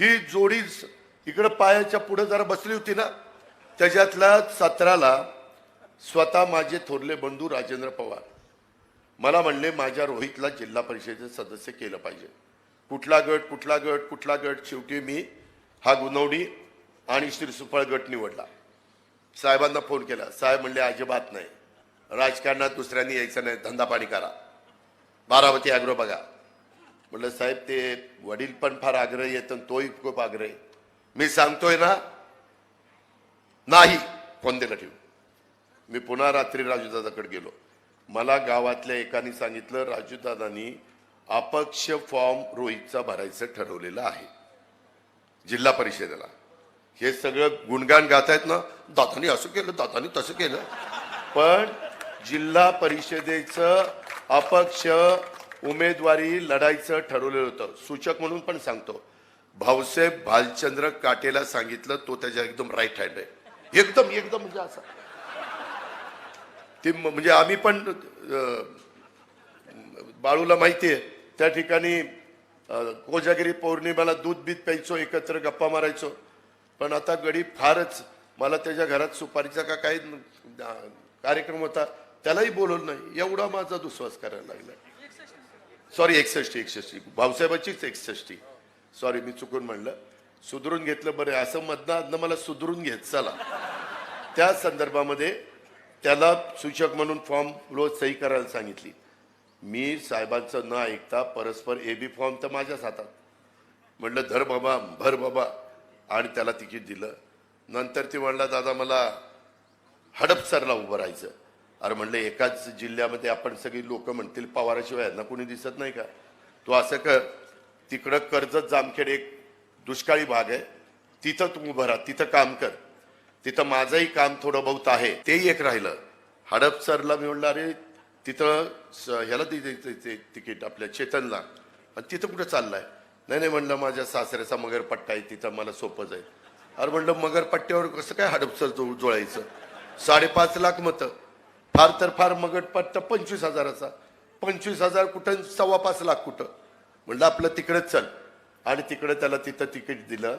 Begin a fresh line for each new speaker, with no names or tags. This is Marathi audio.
ही जोडी इकडं पायाच्या पुढे जरा बसली होती ना त्याच्यातल्या सतराला स्वतः माझे थोरले बंधू राजेंद्र पवार. मला म्हणले माझ्या रोहितला जिल्हा परिषदेचे सदस्य केलं पाहिजे. कुठला गट कुठला गट कुठला गट? शेवटी मी हा गुणवडी आणि श्री सुफळ गट निवडला. साहेबांना फोन केला. साहेब म्हणले अजिबात नाही. राजकारणात दुसऱ्यांनी यायचं नाही. धंदा पाणी करा. बारामती ॲग्रो बघा. म्हटलं साहेब ते वडील पण फार आग्रही आहेत आणि तोही खूप आग्रही मी सांगतोय ना नाही फोन दिला ठेवून मी पुन्हा रात्री राजूदादाकडे गेलो. मला गावातल्या एकाने सांगितलं राजूदादांनी अपक्ष फॉर्म रोहितचा भरायचं ठरवलेलं आहे जिल्हा परिषदेला. हे सगळं गुणगान गातायत ना दातानी असं केलं दातानी तसं केलं. पण जिल्हा परिषदेचं अपक्ष उमेदवारी लढायचं ठरवलेलं होतं. सूचक म्हणून पण सांगतो. भाऊसाहेब भालचंद्र काटेला सांगितलं तो त्याच्या एकदम राईट हँड आहे. एकदम एकदम म्हणजे असा. ते म्हणजे आम्ही पण बाळूला माहिती आहे त्या ठिकाणी कोजागिरी पौर्णिमेला दूध बीत प्यायचो एकत्र गप्पा मारायचो. पण आता गडी फारच मला त्याच्या घरात सुपारीचा का काही कार्यक्रम होता त्यालाही बोलवलं नाही. एवढा माझा दुस्वास करायला लागला. सॉरी एकसष्टी एकसष्टी. भाऊसाहेबाचीच एकसष्टी. सॉरी मी चुकून म्हणलं. सुधरून घेतलं बरं असं मधनं मला सुधरून घेत चला. त्या संदर्भामध्ये त्याला सूचक म्हणून फॉर्म रोज सही करायला सांगितली. मी साहेबांचं न ऐकता परस्पर ए बी फॉर्म तर माझ्याच हातात. म्हटलं धर बाबा भर बाबा. आणि त्याला तिकीट दिलं. नंतर ती म्हणला दादा मला हडपसरला उभं राहायचं. अरे म्हणलं एकाच जिल्ह्यामध्ये आपण सगळी लोक म्हणतील पवाराशिवाय यांना कोणी दिसत नाही का? तू असं कर तिकडं कर्जत जामखेड एक दुष्काळी भाग आहे. तिथं तू उभं राहा तिथं काम कर. तिथं माझंही काम थोडं बहुत आहे. तेही एक राहिलं. हडपसरला मी म्हणलं अरे तिथं स- ह्याला दे तिकीट आपल्या चेतनला. आणि तिथं कुठं चाललाय? नाही नाही म्हणलं माझ्या सासऱ्याचा मगरपट्टा आहे तिथं मला सोपं जाईल अरे म्हणलं मगरपट्ट्यावर कसं काय हडपसर जो जोळायचं? साडेपाच लाख मतं. फार तर फार मगटपट्टा पंचवीस हजाराचा. पंचवीस हजार कुठं सव्वा पाच लाख कुठं? म्हणलं आपलं तिकडेच चल. आणि तिकडे त्याला तिथं तिकीट दिलं.